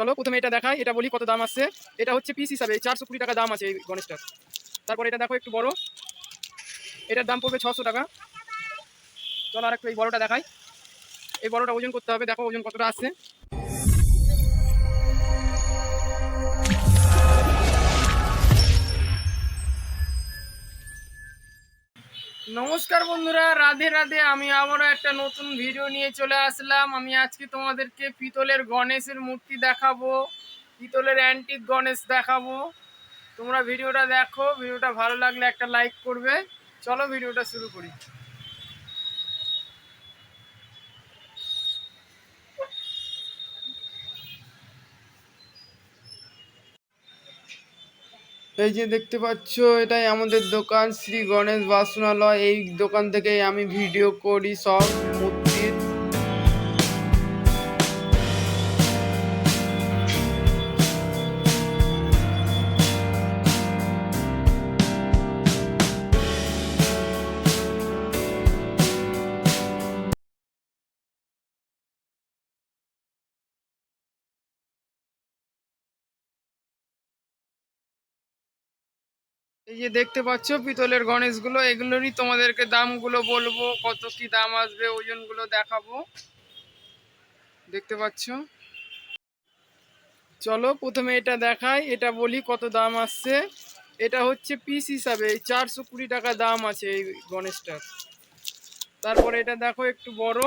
চলো প্রথমে এটা দেখাই, এটা বলি কত দাম আছে এটা হচ্ছে পিস হিসাবে চারশো কুড়ি টাকা দাম আছে এই গণেশটার। তারপর এটা দেখো একটু বড়। এটার দাম পড়বে ছশো টাকা। চলো আর একটু এই বড়টা দেখাই। এই বড়টা ওজন করতে হবে, দেখো ওজন কতটা আছে নমস্কার বন্ধুরা, রাধে রাধে। আমি আবারও একটা নতুন ভিডিও নিয়ে চলে আসলাম। আমি আজকে তোমাদেরকে পিতলের গণেশের মূর্তি দেখাবো। পিতলের অ্যান্টিক গণেশ দেখাবো। তোমরা ভিডিওটা দেখো ভিডিওটা ভালো লাগলে একটা লাইক করবে। চলো ভিডিওটা শুরু করি। এই যে দেখতে পাচ্ছ, এটাই আমাদের দোকান, শ্রী গণেশ বাসনালয়। এই দোকান থেকে আমি ভিডিও করি, সব মূর্তির। এই যে দেখতে পাচ্ছ পিতলের গণেশগুলো, এগুলোরই তোমাদেরকে দামগুলো বলব, কত কি দাম আসবে, ওজনগুলো দেখাবো। দেখতে পাচ্ছ? চলো প্রথমে এটা দেখাই, এটা বলি কত দাম আসছে। এটা হচ্ছে পিস হিসাবে চারশো কুড়ি টাকা দাম আছে এই গণেশটার। তারপরে এটা দেখো একটু বড়।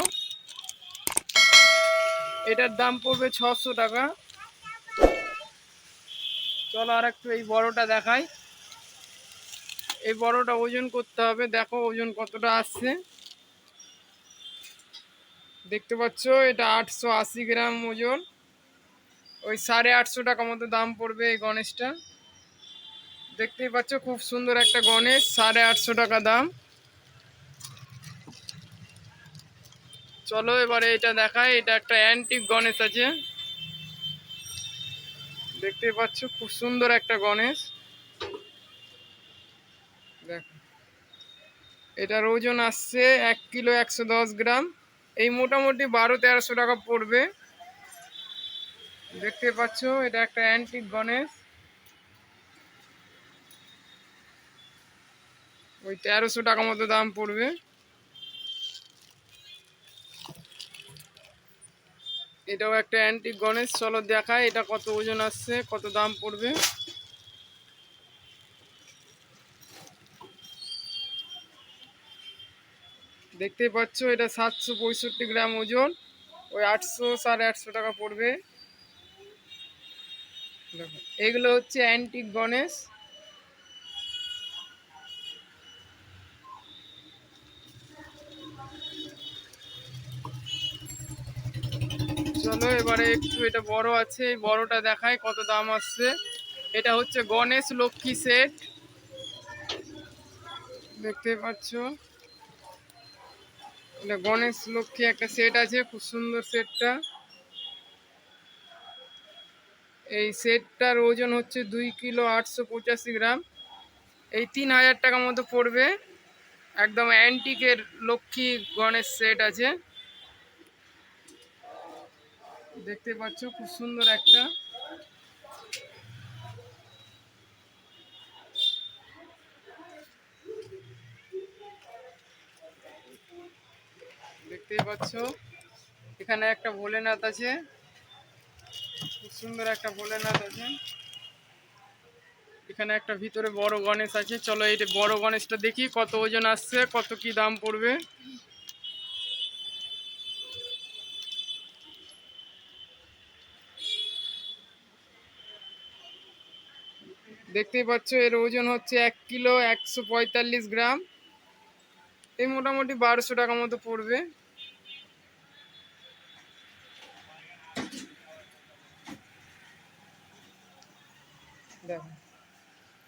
এটার দাম পড়বে ছশো টাকা। চলো আর একটু এই বড়টা দেখাই। এই বড়টা ওজন করতে হবে। দেখো ওজন কতটা আসছে। দেখতে পাচ্ছ, এটা আটশো আশি গ্রাম ওজন। ওই সাড়ে আটশো টাকা মতো দাম পড়বে এই গণেশটা। দেখতেই পাচ্ছ, খুব সুন্দর একটা গণেশ, সাড়ে আটশো টাকা দাম। চলো এবারে এটা দেখায় এটা একটা অ্যান্টিক গণেশ আছে। দেখতেই পাচ্ছ, খুব সুন্দর একটা গণেশ। এটার ওজন আসছে এক কিলো একশো দশ গ্রাম। এই মোটামুটি বারো তেরোশো টাকা পড়বে। দেখতে পাচ্ছ, এটা একটা অ্যান্টিক গণেশ। ওই তেরোশো টাকা মতো দাম পড়বে। এটাও একটা অ্যান্টিক গণেশ, চলো দেখায় এটা কত ওজন আসছে, কত দাম পড়বে। দেখতেই পাচ্ছ, এটা সাতশো পঁয়ষট্টি গ্রাম ওজন। ওই আটশো সাড়ে আটশো টাকা পড়বে। দেখো, এগুলো হচ্ছে অ্যান্টিক গণেশ চলো, এবারে একটু এটা বড় আছে বড়টা দেখায় কত দাম আসছে। এটা হচ্ছে গণেশ লক্ষ্মী সেট দেখতে পাচ্ছ। এটা গণেশ লক্ষ্মী একটা সেট আছে, খুব সুন্দর সেটটা এই সেটটার ওজন হচ্ছে দুই কিলো আটশো পঁচাশি গ্রাম। এই তিন হাজার টাকা মতো পড়বে। একদম অ্যান্টিকের লক্ষ্মী গণেশ সেট আছে। দেখতে পাচ্ছ, খুব সুন্দর একটা। দেখতেই পাচ্ছ। এখানে একটা ভোলেনাথ আছে। খুব সুন্দর একটা ভোলেনাথ আছে। এখানে একটা ভিতরে বড় গণেশ আছে। চলো এই বড় গণেশটা দেখি কত ওজন আসছে, কত কি দাম পড়বে। দেখতেই পাচ্ছ, এর ওজন হচ্ছে এক কিলো একশো পঁয়তাল্লিশ গ্রাম। এই মোটামুটি বারোশো টাকা মতো পড়বে।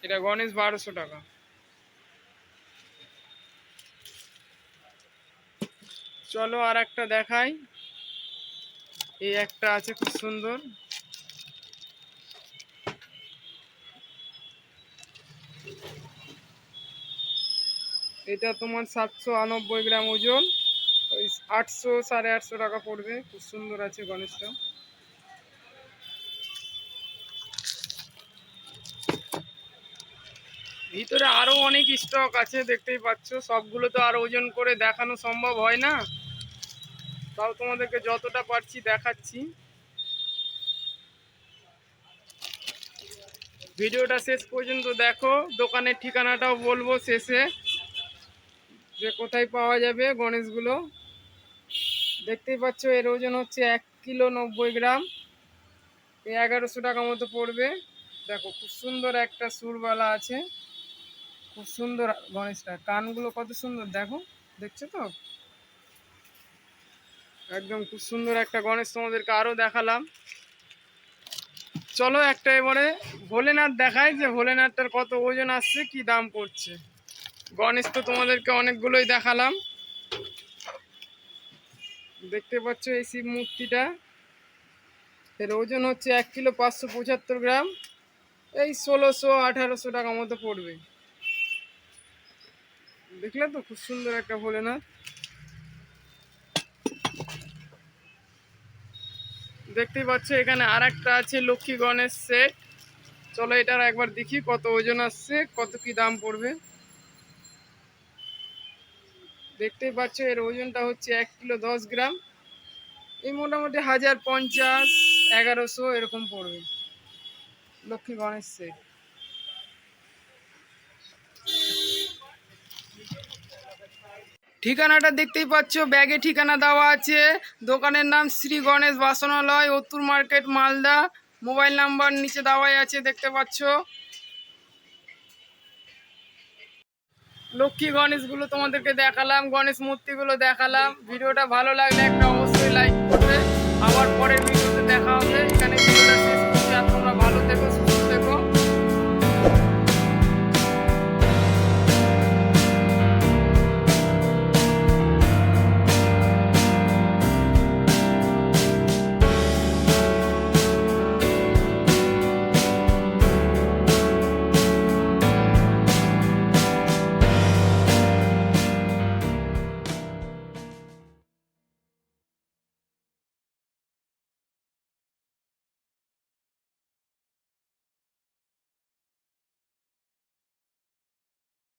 এটা গণেশ বারোশো টাকা। চলো আর একটা দেখাই। এই একটা আছে খুব সুন্দর। এটা তোমার সাতশো আনব্বই গ্রাম ওজন। ওই আটশো সাড়ে আটশো টাকা পড়বে। খুব সুন্দর আছে গণেশটা। ভিতরে আরও অনেক স্টক আছে, দেখতেই পাচ্ছ। সবগুলো তো আর ওজন করে দেখানো সম্ভব হয় না। তাও তোমাদেরকে যতটা পারছি দেখাচ্ছি। ভিডিওটা শেষ পর্যন্ত দেখো। দোকানের ঠিকানাটাও বলব শেষে, যে কোথায় পাওয়া যাবে গণেশগুলো। দেখতেই পাচ্ছ, এর ওজন হচ্ছে এক কিলো নব্বই গ্রাম। এগারোশো টাকা মতো পড়বে। দেখো, খুব সুন্দর একটা সুরবালা আছে। খুব সুন্দর গণেশটা কানগুলো কত সুন্দর দেখো, দেখছ তো? একদম খুব সুন্দর একটা গণেশ তোমাদেরকে আরও দেখালাম। চলো একটা এবারে ভোলেনাথ দেখাই যে ভোলেনাথটার কত ওজন আসছে, কি দাম পড়ছে গণেশ তো তোমাদেরকে অনেকগুলোই দেখালাম। দেখতে পাচ্ছ এই শিব মূর্তিটা। এর ওজন হচ্ছে এক কিলো পাঁচশো পঁচাত্তর গ্রাম। এই ষোলোশো আঠারোশো টাকা মতো পড়বে। দেখলে তো খুব সুন্দর একটা ভোলেনাথ দেখতেই পাচ্ছ, এখানে আর একটা আছে লক্ষ্মী গণেশ সেট চলো এটার একবার দেখি কত ওজন আসছে, কত কি দাম পড়বে। দেখতেই পাচ্ছ, এর ওজনটা হচ্ছে এক কিলো দশ গ্রাম। এই মোটামুটি হাজার পঞ্চাশ, এগারোশো এরকম পড়বে। লক্ষ্মী গণেশ সেট ঠিকানাটা দেখতেই পাচ্ছ, ব্যাগে ঠিকানা দেওয়া আছে। দোকানের নাম শ্রী গণেশ বাসনালয় উত্তর মার্কেট, মালদা। মোবাইল নাম্বার নিচে দেওয়াই আছে, দেখতে পাচ্ছ। লক্ষ্মী গণেশগুলো তোমাদেরকে দেখালাম, গণেশ মূর্তিগুলো দেখালাম। ভিডিওটা ভালো লাগলে একটা অবশ্যই লাইক করবে। আবার পরের ভিডিওতে দেখা হবে।